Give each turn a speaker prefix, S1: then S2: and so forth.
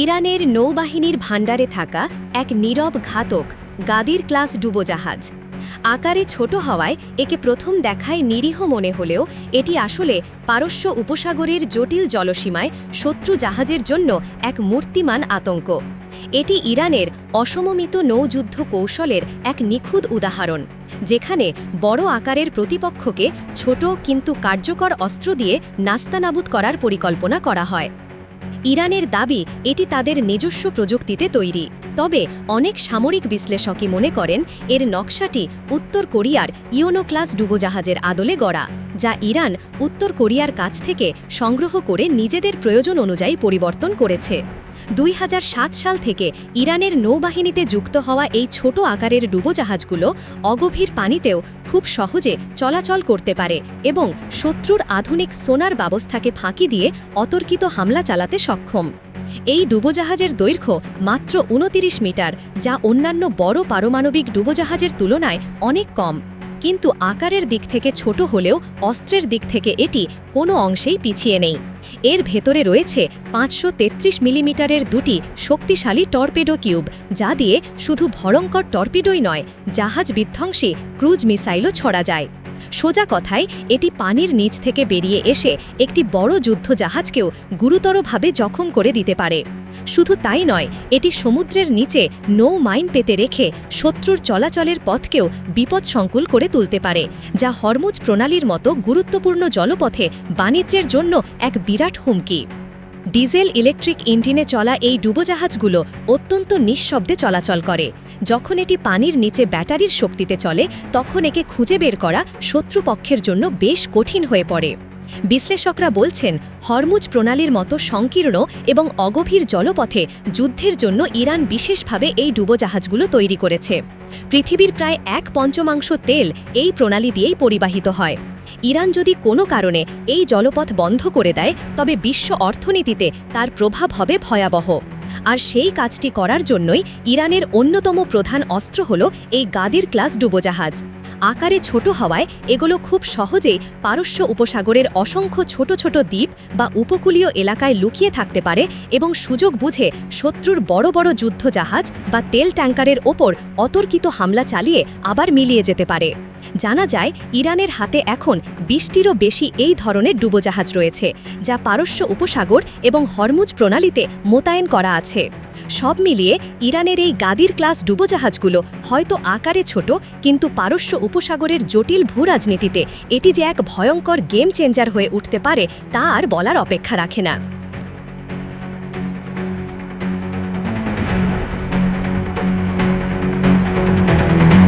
S1: ইরানের নৌবাহিনীর ভাণ্ডারে থাকা এক নীরব ঘাতক গাদির ক্লাস ডুবোজাহাজ। আকারে ছোট হওয়ায় একে প্রথম দেখায় নিরীহ মনে হলেও এটি আসলে পারস্য উপসাগরের জটিল জলসীমায় শত্রু জাহাজের জন্য এক মূর্তিমান আতঙ্ক। এটি ইরানের অসমমিত নৌযুদ্ধ কৌশলের এক নিখুঁত উদাহরণ, যেখানে বড় আকারের প্রতিপক্ষকে ছোট কিন্তু কার্যকর অস্ত্র দিয়ে নাস্তানাবুদ করার পরিকল্পনা করা হয়। ইরানের দাবি, এটি তাদের নিজস্ব প্রযুক্তিতে তৈরি। তবে অনেক সামরিক বিশ্লেষকই মনে করেন, এর নকশাটি উত্তর কোরিয়ার ইয়োনো ক্লাস ডুবোজাহাজের আদলে গড়া, যা ইরান উত্তর কোরিয়ার কাছ থেকে সংগ্রহ করে নিজেদের প্রয়োজন অনুযায়ী পরিবর্তন করেছে। দুই হাজার সাত সাল থেকে ইরানের নৌবাহিনীতে যুক্ত হওয়া এই ছোট আকারের ডুবোজাহাজগুলো অগভীর পানিতেও খুব সহজে চলাচল করতে পারে এবং শত্রুর আধুনিক সোনার ব্যবস্থাকে ফাঁকি দিয়ে অতর্কিত হামলা চালাতে সক্ষম। এই ডুবোজাহাজের দৈর্ঘ্য মাত্র উনতিরিশ মিটার, যা অন্যান্য বড় পারমাণবিক ডুবোজাহাজের তুলনায় অনেক কম। কিন্তু আকারের দিক থেকে ছোট হলেও অস্ত্রের দিক থেকে এটি কোনো অংশেই পিছিয়ে নেই। এর ভেতরে রয়েছে পাঁচশো তেত্রিশ মিলিমিটারের দুটি শক্তিশালী টর্পেডো কিউব, যা দিয়ে শুধু ভয়ঙ্কর টর্পিডোই নয়, জাহাজ বিধ্বংসী ক্রুজ মিসাইলও ছড়া যায়। সোজা কথায় এটি পানির নিচ থেকে বেরিয়ে এসে একটি বড় যুদ্ধ জাহাজকেও গুরুতরভাবে জখম করে দিতে পারে। শুধু তাই নয়, এটি সমুদ্রের নিচে নৌ মাইন পেতে রেখে শত্রুর চলাচলের পথকেও বিপদসংকুল করে তুলতে পারে, যা হরমুজ প্রণালীর মতো গুরুত্বপূর্ণ জলপথে বাণিজ্যের জন্য এক বিরাট হুমকি। ডিজেল ইলেকট্রিক ইঞ্জিনে চলা এই ডুবোজাহাজগুলো অত্যন্ত নিঃশব্দে চলাচল করে। যখন এটি পানির নিচে ব্যাটারির শক্তিতে চলে, তখন একে খুঁজে বের করা শত্রুপক্ষের জন্য বেশ কঠিন হয়ে পড়ে। বিশ্লেষকরা বলছেন, হরমুজ প্রণালীর মতো সংকীর্ণ এবং অগভীর জলপথে যুদ্ধের জন্য ইরান বিশেষভাবে এই ডুবোজাহাজগুলো তৈরি করেছে। পৃথিবীর প্রায় এক পঞ্চমাংশ তেল এই প্রণালী দিয়েই পরিবাহিত হয়। ইরান যদি কোনো কারণে এই জলপথ বন্ধ করে দেয়, তবে বিশ্ব অর্থনীতিতে তার প্রভাব হবে ভয়াবহ। আর সেই কাজটি করার জন্যই ইরানের অন্যতম প্রধান অস্ত্র হল এই গাদির ক্লাস ডুবোজাহাজ। আকারে ছোট হওয়ায় এগুলো খুব সহজেই পারস্য উপসাগরের অসংখ্য ছোট ছোট দ্বীপ বা উপকূলীয় এলাকায় লুকিয়ে থাকতে পারে এবং সুযোগ বুঝে শত্রুর বড় বড় যুদ্ধ জাহাজ বা তেল ট্যাঙ্কারের ওপর অতর্কিত হামলা চালিয়ে আবার মিলিয়ে যেতে পারে। জানা যায়, ইরানের হাতে এখন বিশটিরও বেশি এই ধরনের ডুবোজাহাজ রয়েছে, যা পারস্য উপসাগর এবং হরমুজ প্রণালীতে মোতায়েন করা আছে। সব মিলিয়ে ইরানের এই গাদির ক্লাস ডুবোজাহাজগুলো হয়তো আকারে ছোট, কিন্তু পারস্য উপসাগরের জটিল ভূরাজনীতিতে এটি যে এক ভয়ঙ্কর গেম চেঞ্জার হয়ে উঠতে পারে, তা আর বলার অপেক্ষা রাখে না।